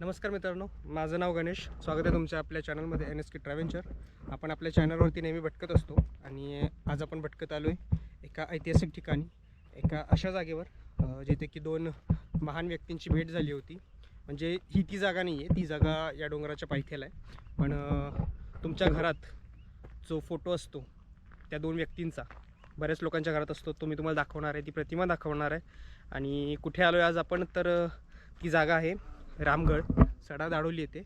नमस्कार मित्रांनो माझं नाव गणेश. स्वागत आहे तुमच्या आपल्या चॅनलमध्ये एन एस के ट्रॅव्हेंचर आपण आपल्या चॅनलवरती नेहमी भटकत असतो आणि आज आपण भटकत आलो आहे एका ऐतिहासिक ठिकाणी एका अशा जागेवर जिथे की दोन महान व्यक्तींची भेट झाली होती. म्हणजे ही ती जागा नाही आहे ती जागा या डोंगराच्या पायथ्याला आहे. पण तुमच्या घरात जो फोटो असतो त्या दोन व्यक्तींचा बऱ्याच लोकांच्या घरात असतो तो मी तुम्हाला दाखवणार आहे ती प्रतिमा दाखवणार आहे. आणि कुठे आलो आहे आज आपण तर ती जागा आहे रामगड सडा दाडोली येते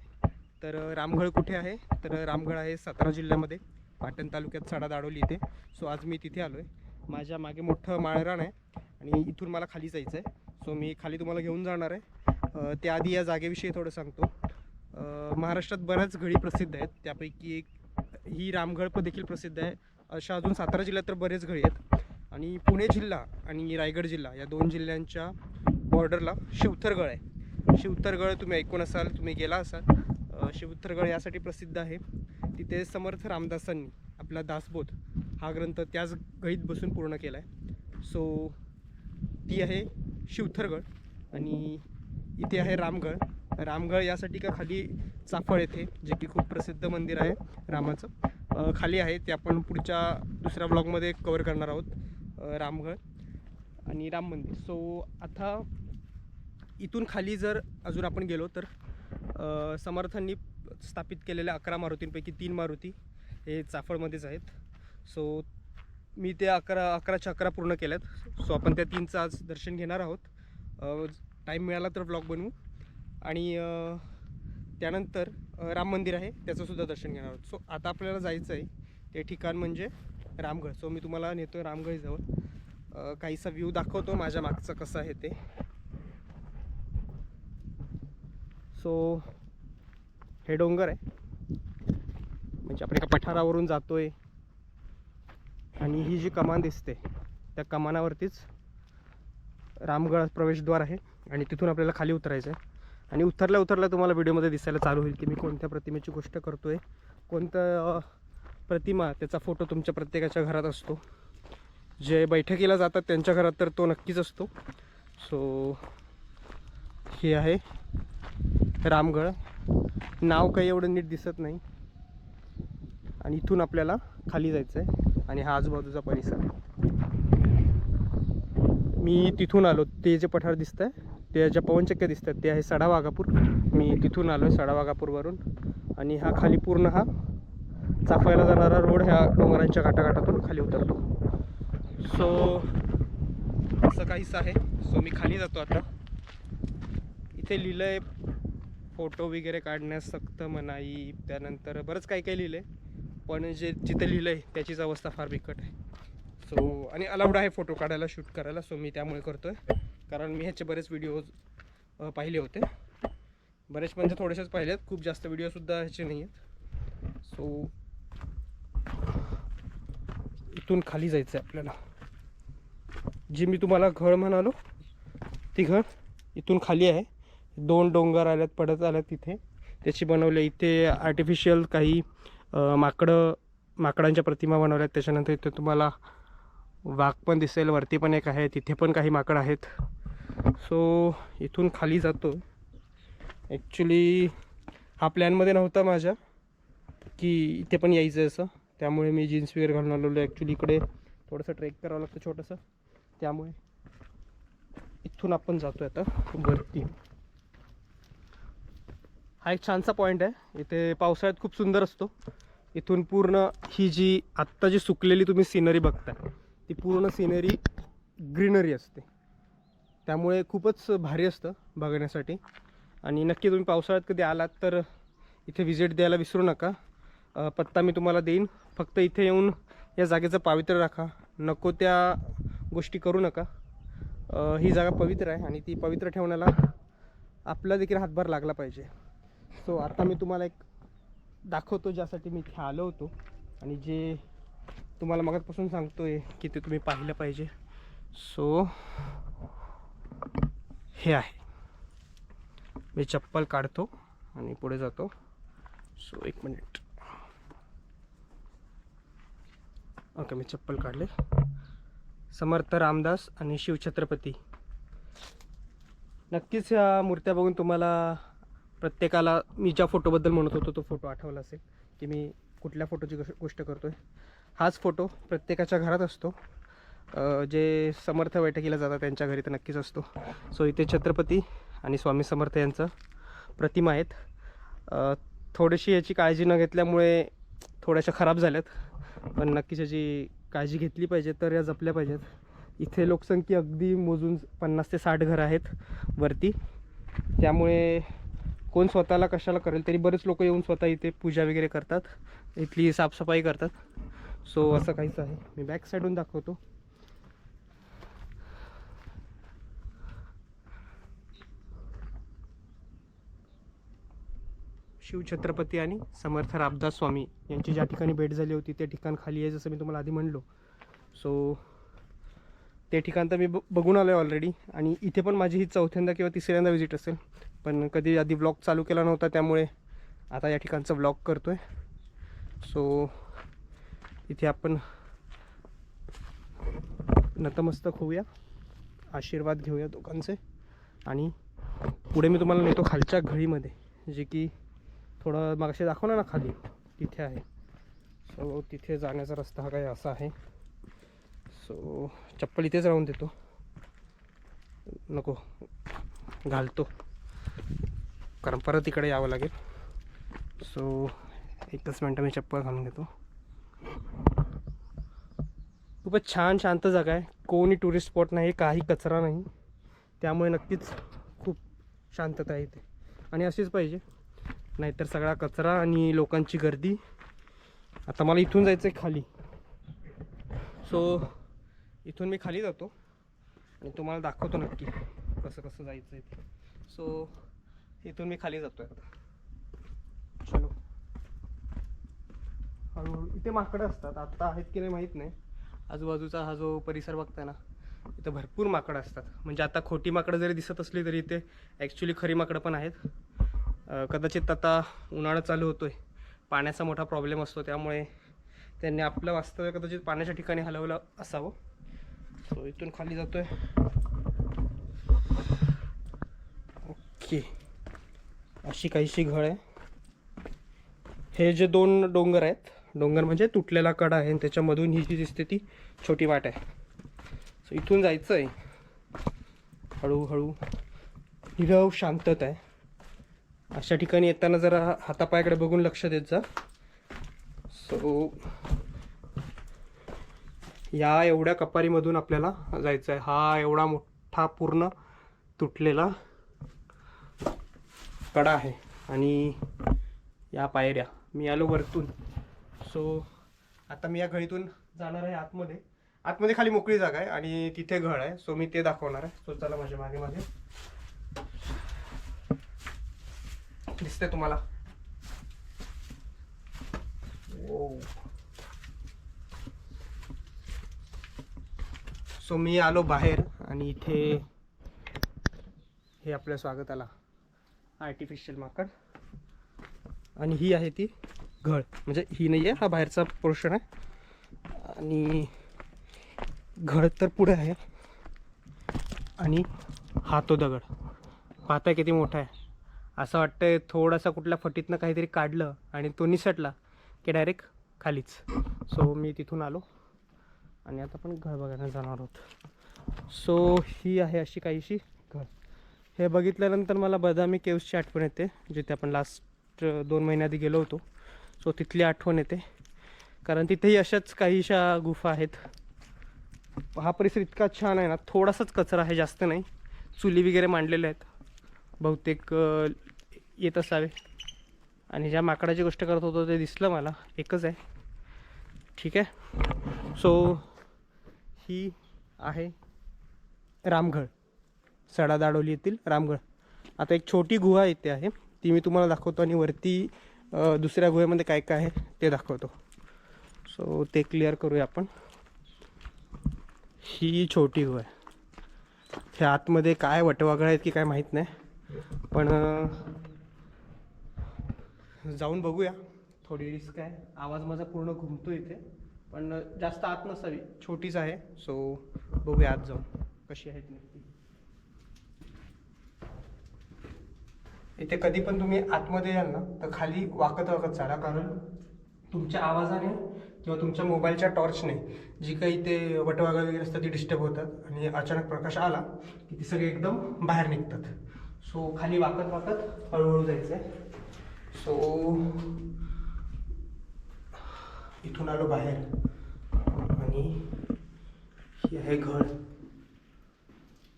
तर रामगड कुठे आहे? तर रामगड आहे सातारा जिल्ह्यामध्ये पाटण तालुक्यात सडा दाडोली येते सो आज मी तिथे आलो आहे माझ्या मागे मोठं माळरान आहे आणि इथून मला खाली जायचं आहे सो मी खाली तुम्हाला घेऊन जाणार आहे. त्याआधी या जागेविषयी थोडं सांगतो. महाराष्ट्रात बऱ्याच घडी प्रसिद्ध आहेत. त्यापैकी एक ही रामगड पण देखील प्रसिद्ध आहे. अशा अजून सातारा जिल्ह्यात तर बरेच घडी आहेत. आणि पुणे जिल्हा आणि रायगड जिल्हा या दोन जिल्ह्यांच्या बॉर्डरला शिवथरगड आहे. शिवथरगड तुम्ही ऐकून असाल तुम्ही गेला असाल अ, शिवथरगड यासाठी प्रसिद्ध आहे. तिथे समर्थ रामदासांनी आपला दासबोध हा ग्रंथ त्याच गळीत बसून पूर्ण केला आहे सो ती आहे शिवथरगड आणि इथे आहे रामगड. रामगड यासाठी का खाली चाफळ येथे जे की खूप प्रसिद्ध मंदिर आहे रामाचं. खाली आहे ते आपण पुढच्या दुसऱ्या ब्लॉगमध्ये कवर करणार आहोत. रामगड आणि राम मंदिर. सो आता इथून खाली जर अजून आपण गेलो तर समर्थांनी स्थापित केलेल्या अकरा मारुतींपैकी तीन मारुती हे चाफळमध्येच आहेत. सो मी ते अकरा अकराच्या अकरा पूर्ण केल्यात. सो आपण त्या तीनचं आज दर्शन घेणार आहोत. टाईम मिळाला तर ब्लॉग बनवू. आणि त्यानंतर राम मंदिर आहे त्याचंसुद्धा दर्शन घेणार आहोत. सो आता आपल्याला जायचं आहे ते ठिकाण म्हणजे रामगड. सो मी तुम्हाला नेतो आहे रामगडजवळ काहीसा व्ह्यू दाखवतो. माझ्या मागचं कसं आहे ते. सो हे डोंगर आहे. म्हणजे आपण एका पठारावरून जातो आहे आणि ही जी कमान दिसते त्या कमानावरतीच रामगड प्रवेशद्वार आहे. आणि तिथून आपल्याला खाली उतरायचं आहे. आणि उतरल्या उतरल्या तुम्हाला व्हिडिओमध्ये दिसायला चालू होईल की मी कोणत्या प्रतिमेची गोष्ट करतो आहे कोणतं प्रतिमा त्याचा फोटो तुमच्या प्रत्येकाच्या घरात असतो. जे बैठकीला जातात त्यांच्या घरात तर तो नक्कीच असतो. सो हे आहे रामगड नाव काही एवढं नीट दिसत नाही. आणि इथून आपल्याला खाली जायचं आहे आणि हा आजूबाजूचा परिसर. मी तिथून आलो. ते जे पठार दिसत आहे ते ज्या पवनचक्क्या दिसत आहेत ते आहे सडा वाघापूर. मी तिथून आलो आहे सडा वाघापूरवरून आणि हा खाली पूर्ण हा चाफायला जाणारा रोड ह्या डोंगरांच्या घाटाघाटातून खाली उतरतो. सो असं काहीच आहे. सो मी खाली जातो आता. इथे लिहिलं आहे फोटो वगैरे काढण्यास सक्त मनाई त्यानंतर बरंच काही काही लिहिलं आहे पण जे जिथं लिहिलं आहे त्याचीच अवस्था फार बिकट आहे. सो आणि अलाउड आहे फोटो काढायला शूट करायला सो मी त्यामुळे करतो आहे कारण मी ह्याचे बरेच व्हिडिओज पाहिले होते. बरेच म्हणजे थोडेसेच पाहिले आहेत खूप जास्त व्हिडिओसुद्धा ह्याचे नाही आहेत सो इथून खाली जायचं आहे आपल्याला. जी मी तुम्हाला घळ म्हणालो ती घळ इथून खाली आहे. दोन डोंगर आल्यात पडत आल्यात तिथे त्याची बनवले इथे आर्टिफिशियल काही माकडं माकडांच्या प्रतिमा बनवल्यात. त्याच्यानंतर इथे तुम्हाला वाघ पण दिसेल वरती पण एक आहे तिथे पण काही माकड आहेत. सो इथून खाली जातो. ॲक्च्युली हा प्लॅनमध्ये नव्हता माझ्या की इथे पण यायचं आहे असं. त्यामुळे मी जीन्स वगैरे घालून आलेलो ॲक्च्युली इकडे थोडंसं ट्रेक करावं लागतं छोटंसं. त्यामुळे इथून आपण जातो आता वरती. हा एक छानसा पॉईंट आहे. इथे पावसाळ्यात खूप सुंदर असतो. इथून पूर्ण ही जी आत्ता जी सुकलेली तुम्ही सिनरी बघताय ती पूर्ण सिनरी ग्रीनरी असते. त्यामुळे खूपच भारी असतं बघण्यासाठी. आणि नक्की तुम्ही पावसाळ्यात कधी आलात तर इथे व्हिजिट द्यायला विसरू नका. पत्ता मी तुम्हाला देईन. फक्त इथे येऊन या जागेचं पावित्र्य राखा. नको त्या गोष्टी करू नका. ही जागा पवित्र आहे आणि ती पवित्र ठेवण्याला आपला देखील हातभार लागला पाहिजे. सो आता मी तुम्हाला एक दाखवतो ज्यासाठी मी इथे आलो होतो. आणि जे तुम्हाला मगाचपासून सांगतोय की ते तुम्ही पाहिलं पाहिजे. सो हे आहे. मी चप्पल काढतो आणि पुढे जातो. सो एक मिनिट. ओके मी चप्पल काढले. समर्थ रामदास आणि शिवछत्रपती. नक्कीच ह्या मूर्त्या बघून तुम्हाला प्रत्येकाला मी ज्या फोटोबद्दल म्हणत होतो तो फोटो आठवला असेल की मी कुठल्या फोटोची गोष्ट गोष्ट करतो आहे हाच फोटो प्रत्येकाच्या घरात असतो. जे समर्थ बैठकीला जातात त्यांच्या घरी तर नक्कीच असतो. सो इथे छत्रपती आणि स्वामी समर्थ यांचं प्रतिमा आहेत. थोडीशी याची काळजी न घेतल्यामुळे थोड्याशा खराब झाल्यात. पण नक्कीच याची काळजी घेतली पाहिजे तर या जपल्या पाहिजेत. इथे लोकसंख्या अगदी मोजून पन्नास ते साठ घरं आहेत वरती. त्यामुळे कोण स्वतःला कशाला करेल? तरी बरेच लोक येऊन स्वतः इथे पूजा वगैरे करतात. इथली साफसफाई करतात. सो असं काहीच आहे. मी बॅक साईडून दाखवतो. शिवछत्रपती आणि समर्थ रामदास स्वामी यांची ज्या ठिकाणी भेट झाली होती ते ठिकाण खाली आहे जसं मी तुम्हाला आधी म्हणलो. सो ते ठिकाण तर मी ब बघून आलो आहे ऑलरेडी आणि इथे पण माझी ही चौथ्यांदा किंवा तिसऱ्यांदा विजिट असेल. पण कधी आधी ब्लॉग चालू केला नव्हता त्यामुळे आता या ठिकाणचा ब्लॉग करतो आहे सो इथे आपण नतमस्तक होऊया. आशीर्वाद घेऊया दोघांचे. आणि पुढे मी तुम्हाला नेतो खालच्या घळीमध्ये जे की थोडं मागाशी दाखवणार ना खाली तिथे आहे. सो तिथे जाण्याचा रस्ता हा काही असा आहे. सो चप्पल इथेच राहून देतो. नको घालतो. कारण परत इकडे यावं लागेल. सो एकच मिनटं मी चप्पल घालून घेतो. खूपच छान शांत जागा आहे. कोणी टुरिस्ट स्पॉट नाही काही कचरा नाही. त्यामुळे नक्कीच खूप शांतता आहे इथे आणि अशीच पाहिजे. नाहीतर सगळा कचरा आणि लोकांची गर्दी. आता मला इथून जायचं आहे खाली. सो इथून मी खाली जातो. आणि तुम्हाला दाखवतो नक्की कसं कसं जायचं आहे ते. सो इथून मी खाली जातो आहे आता. चलो. हळूहळू. इथे माकडं असतात. आत्ता आहेत की नाही माहीत नाही. आजूबाजूचा हा जो परिसर बघताय ना इथं भरपूर माकडं असतात. म्हणजे आता खोटी माकडं जरी दिसत असली तरी इथे ॲक्च्युली खरी माकडं पण आहेत. कदाचित आता उन्हाळा चालू होतो आहे पाण्याचा मोठा प्रॉब्लेम असतो. त्यामुळे त्यांनी आपलं वास्तव्य कदाचित पाण्याच्या ठिकाणी हलवलं असावं. सो इथून खाली जातोय. ओके. अशी काहीशी घळ आहे. हे जे दोन डोंगर आहेत डोंगर म्हणजे तुटलेला कडा आहे आणि त्याच्यामधून ही जी दिसते ती छोटी वाट आहे. सो इथून जायचं आहे हळूहळू. निरव शांतता आहे. अशा ठिकाणी येताना जरा हातापायाकडे बघून लक्ष देत जा. सो या एवढ्या कपारीमधून आपल्याला जायचं आहे हा एवढा मोठा पूर्ण तुटलेला कडा आहे. आणि या पायऱ्या मी आलो वरतून. सो आता मी या घळीतून जाणार आहे आतमध्ये. आतमध्ये खाली मोकळी जागा आहे आणि तिथे घळ आहे. सो मी ते दाखवणार आहे. सो चला माझ्या मागे मागे. दिसते तुम्हाला? ओ सो मी आलो बाहेर आणि इथे हे आपल्या स्वागताला. आर्टिफिशियल माकड. आणि ही आहे ती घळ. म्हणजे ही नाही आहे हा बाहेरचा पोर्शन आहे. आणि घळ तर पुढे आहे. आणि हा तो दगड. पाहताय किती मोठा आहे. असं वाटतंय थोडासा कुठल्या फटीतनं काहीतरी काढलं आणि तो निसटला की डायरेक्ट खालीच. सो मी तिथून आलो. आणि आता आपण घर बघायला जाणार आहोत. सो ही आहे अशी काहीशी घर. हे बघितल्यानंतर मला बदामी केव्सची आठवण येते जिथे आपण लास्ट दोन महिन्याआधी गेलो होतो. सो तिथली आठवण येते. कारण तिथेही अशाच काहीशा गुफा आहेत. हा परिसर इतका छान आहे ना थोडासाच कचरा आहे जास्त नाही. चुली वगैरे मांडलेल्या आहेत. बहुतेक येत असावे. आणि ज्या माकडाची गोष्ट करत होतो ते दिसलं मला. एकच आहे. ठीक आहे? सो ही आहे रामगड सडा दाडोली येथील रामगड. आता एक छोटी गुहा इथे आहे. ती मी तुम्हाला दाखवतो आणि वरती दुसऱ्या गुहेमध्ये काय काय आहे ते दाखवतो. सो ते क्लिअर करूया आपण. ही छोटी गुहा आहे. ह्या आतमध्ये काय वटवागळ आहेत की काय माहीत नाही. पण जाऊन बघूया. थोडी रिस्क आहे. आवाज माझा पूर्ण घुमतो इथे. पण जास्त आत नसावी. छोटीच आहे. सो बघूया आत जाऊन कशी आहेत नक्की इथे कधी पण तुम्ही आतमध्ये याल ना तर खाली वाकत वाकत चाला. कारण तुमच्या आवाजाने किंवा तुमच्या मोबाईलच्या टॉर्चने जी काही ते वटवागा वगैरे असतात ती डिस्टर्ब होतात. आणि अचानक प्रकाश आला की ती सगळे एकदम बाहेर निघतात. सो खाली वाकत वाकत हळूहळू जायचं आहे सो इथून आलो बाहेर. आणि ही आहे घर.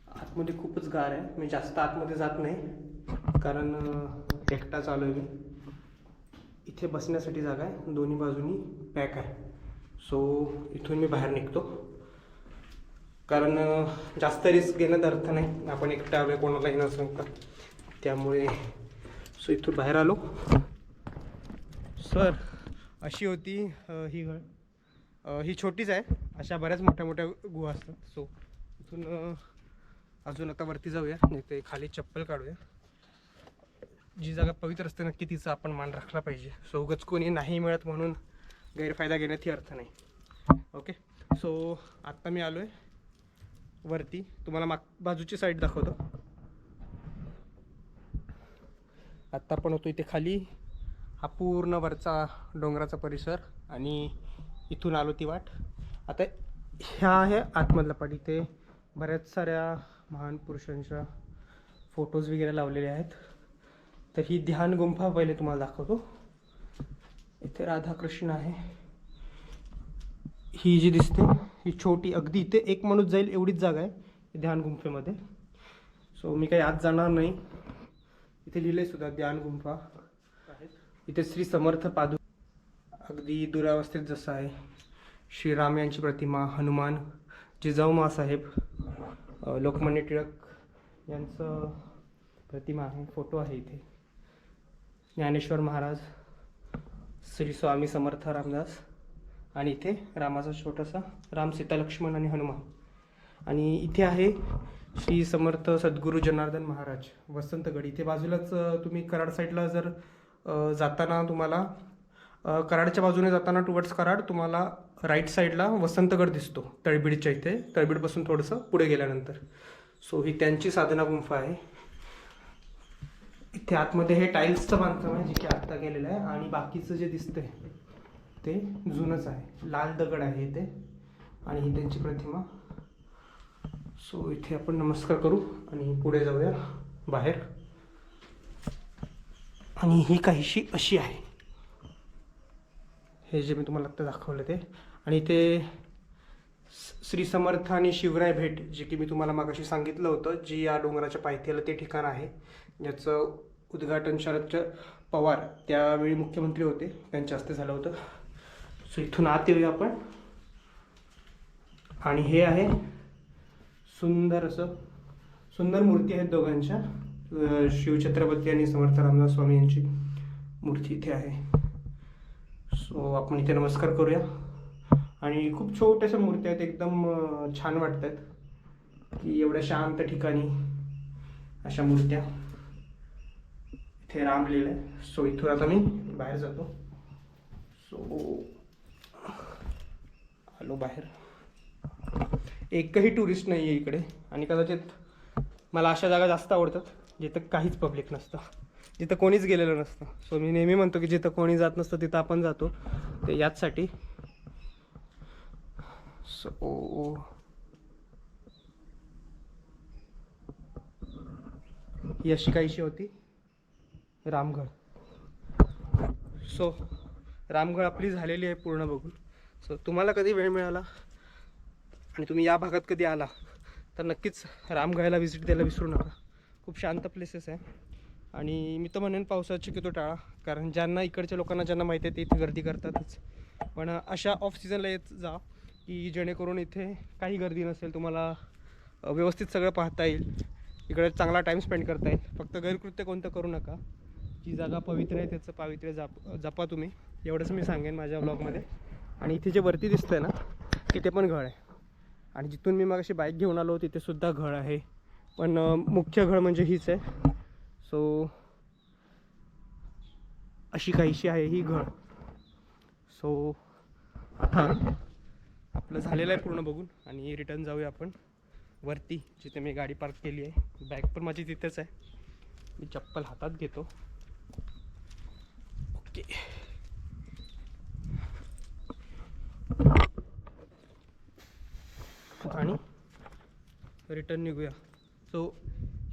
आतमध्ये खूपच गार आहे. मी जास्त आतमध्ये जात नाही कारण एकटा चालू आहे मी. इथे बसण्यासाठी जागा आहे. दोन्ही बाजूनी पॅक आहे. सो इथून मी बाहेर निघतो. कारण जास्त रिस्क घेण्यात अर्थ नाही. आपण एकटा हवे कोणालाही न का त्यामुळे सो इथून बाहेर आलो. सर अशी होती ही घळ ही छोटीच आहे. अशा बऱ्याच मोठ्या मोठ्या गुहा असतात. सो इथून अजून आता वरती जाऊया. ते खाली चप्पल काढूया. जी जागा पवित्र असते नक्की तिचा आपण मान राखला पाहिजे. सो उगच कोणी नाही मिळत म्हणून गैरफायदा घेण्यातही अर्थ नाही. ओके सो आत्ता मी आलो आहे वरती. तुम्हाला माग बाजूची साईड दाखवतो. आत्ता आपण होतो इथे खाली. हा पूर्ण वरचा डोंगराचा परिसर आणि इथून आलो ती वाट. आता ह्या आहे आतमधला पाठ इथे बऱ्याच साऱ्या महान पुरुषांच्या फोटोज वगैरे लावलेले आहेत. तर ही ध्यान गुंफा पहिले तुम्हाला दाखवतो. इथे राधाकृष्ण आहे. ही जी दिसते ही छोटी अगदी इथे एक माणूस जाईल एवढीच जागा आहे ध्यान गुंफेमध्ये. सो मी काही आत जाणार नाही. इथे लिहिलंय सुद्धा ध्यान गुंफा. इथे श्री समर्थ पादू अगदी दुरावस्थेत जसं आहे. श्रीराम यांची प्रतिमा हनुमान जिजाऊ मासाहेब लोकमान्य टिळक यांचं प्रतिमा आहे फोटो आहे इथे. ज्ञानेश्वर महाराज श्री स्वामी समर्थ रामदास आणि इथे रामाचा छोटासा राम सीता लक्ष्मण आणि हनुमान. आणि इथे आहे श्री समर्थ सद्गुरू जनार्दन महाराज वसंतगड. इथे बाजूलाच तुम्ही कराड साईडला जर जाताना तुम्हाला कराडच्या बाजूने जाताना टुवर्ड्स कराड तुम्हाला राईट साईडला वसंतगड दिसतो तळबीडच्या इथे. तळबीडपासून थोडंसं पुढे गेल्यानंतर. सो ही त्यांची साधना गुंफा आहे. इथे आतमध्ये हे टाईल्सचं बांधकाम आहे जे की आत्ता गेलेलं आहे. आणि बाकीचं जे दिसतंय ते जुनंच आहे. लाल दगड आहे इथे. आणि ही त्यांची प्रतिमा. सो इथे आपण नमस्कार करू आणि पुढे जाऊया बाहेर. आणि ही काहीशी अशी आहे. हे जे मी तुम्हाला आत्ता दाखवलं ते. आणि ते श्री समर्थ आणि शिवराय भेट जे की मी तुम्हाला मागाशी सांगितलं होतं जी या डोंगराच्या पायथ्याला ते ठिकाण आहे. ज्याचं उद्घाटन शरद पवार त्यावेळी मुख्यमंत्री होते. त्यांच्या हस्ते झालं होतं. सो इथून आत येऊया आपण. आणि हे आहे सुंदर असं सुंदर मूर्ती आहेत दोघांच्या. शिवछत्रपती आणि समर्थ रामदास स्वामी यांची मूर्ती इथे आहे. सो आपण इथे नमस्कार करूया. आणि खूप छोट्याशा मूर्ती आहेत एकदम छान वाटत आहेत की एवढ्या शांत ठिकाणी अशा मूर्त्या इथे राम लिहिलं आहे सो इथून आता मी बाहेर जातो. सो आलो बाहेर. एकही टुरिस्ट नाही आहे इकडे. आणि कदाचित मला अशा जागा जास्त आवडतात. जिथं काहीच पब्लिक नसतं. जिथं कोणीच गेलेलं नसतं. सो मी नेहमी म्हणतो की जिथं कोणी जात नसतं तिथं आपण जातो. ते याचसाठी सो ही अशी काहीशी होती रामगड. सो रामगड आपली झालेली आहे पूर्ण बघून. सो तुम्हाला कधी वेळ मिळाला? आणि तुम्ही या भागात कधी आला? तर नक्कीच रामगडाला व्हिजिट द्यायला विसरू नका. खूप शांत प्लेसेस आहे. आणि मी तर म्हणेन पावसाळ्यात शक्यतो टाळा. कारण ज्यांना इकडच्या लोकांना ज्यांना माहिती आहे ते इथे गर्दी करतातच. पण अशा ऑफ सीझनला येत जा की जेणेकरून इथे काही गर्दी नसेल तुम्हाला व्यवस्थित सगळं पाहता येईल. इकडे चांगला टाईम स्पेंड करता येईल. फक्त गैरकृत्य कोणतं करू नका. जी जागा पवित्र आहे त्याचं पावित्र्य जप जपा तुम्ही. एवढंच मी सांगेन माझ्या ब्लॉगमध्ये आणि इथे जे वरती दिसतंय ना तिथे पण घळ आहे. आणि जिथून मी मग अशी बाईक घेऊन आलो तिथेसुद्धा घळ आहे. पण मुख्य घळ म्हणजे हीच आहे. सो अशी काहीशी आहे ही घळ. सो आता आपलं झालेलं आहे पूर्ण बघून आणि रिटर्न जाऊया आपण. वरती जिथे मी गाडी पार्क केली आहे. बॅग पण माझी तिथेच आहे. मी चप्पल हातात घेतो. ओके. आणि रिटर्न निघूया. सो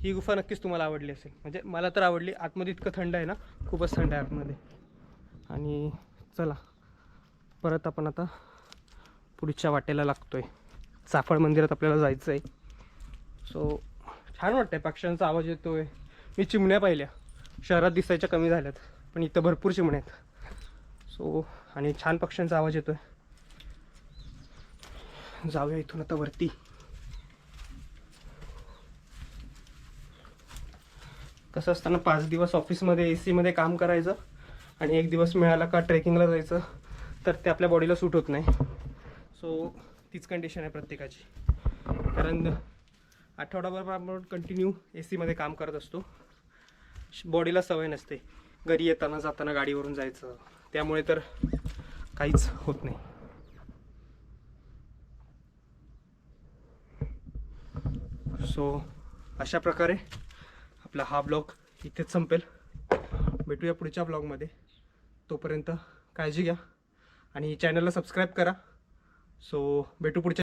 ही गुफा नक्कीच तुम्हाला आवडली असेल. म्हणजे मला तर आवडली. आतमध्ये इतकं थंड आहे ना खूपच थंड आहे आतमध्ये. आणि चला परत आपण आता पुढच्या वाटेला लागतो आहे चाफळ मंदिरात आपल्याला जायचं आहे सो छान वाटतं आहे पक्ष्यांचा आवाज येतो आहे मी चिमण्या पाहिल्या. शहरात दिसायच्या कमी झाल्यात पण इथं भरपूर चिमण्या आहेत. सो आणि छान पक्ष्यांचा आवाज येतो आहे जाऊया इथून आता वरती. कसं असताना पाच दिवस ऑफिसमध्ये ए सीमध्ये काम करायचं आणि एक दिवस मिळाला का ट्रेकिंगला जायचं तर ते आपल्या बॉडीला सूट होत नाही. सो तीच कंडिशन आहे प्रत्येकाची. कारण आठवडाभर आपण कंटिन्यू ए सीमध्ये काम करत असतो. बॉडीला सवय नसते. घरी येताना जाताना गाडीवरून जायचं. त्यामुळे तर काहीच होत नाही. सो अशा प्रकारे आपला हा ब्लॉग इथेच संपेल. भेटूया पुढच्या ब्लॉगमध्ये. तोपर्यंत काळजी घ्या आणि चॅनलला सबस्क्राईब करा. सो भेटू पुढच्या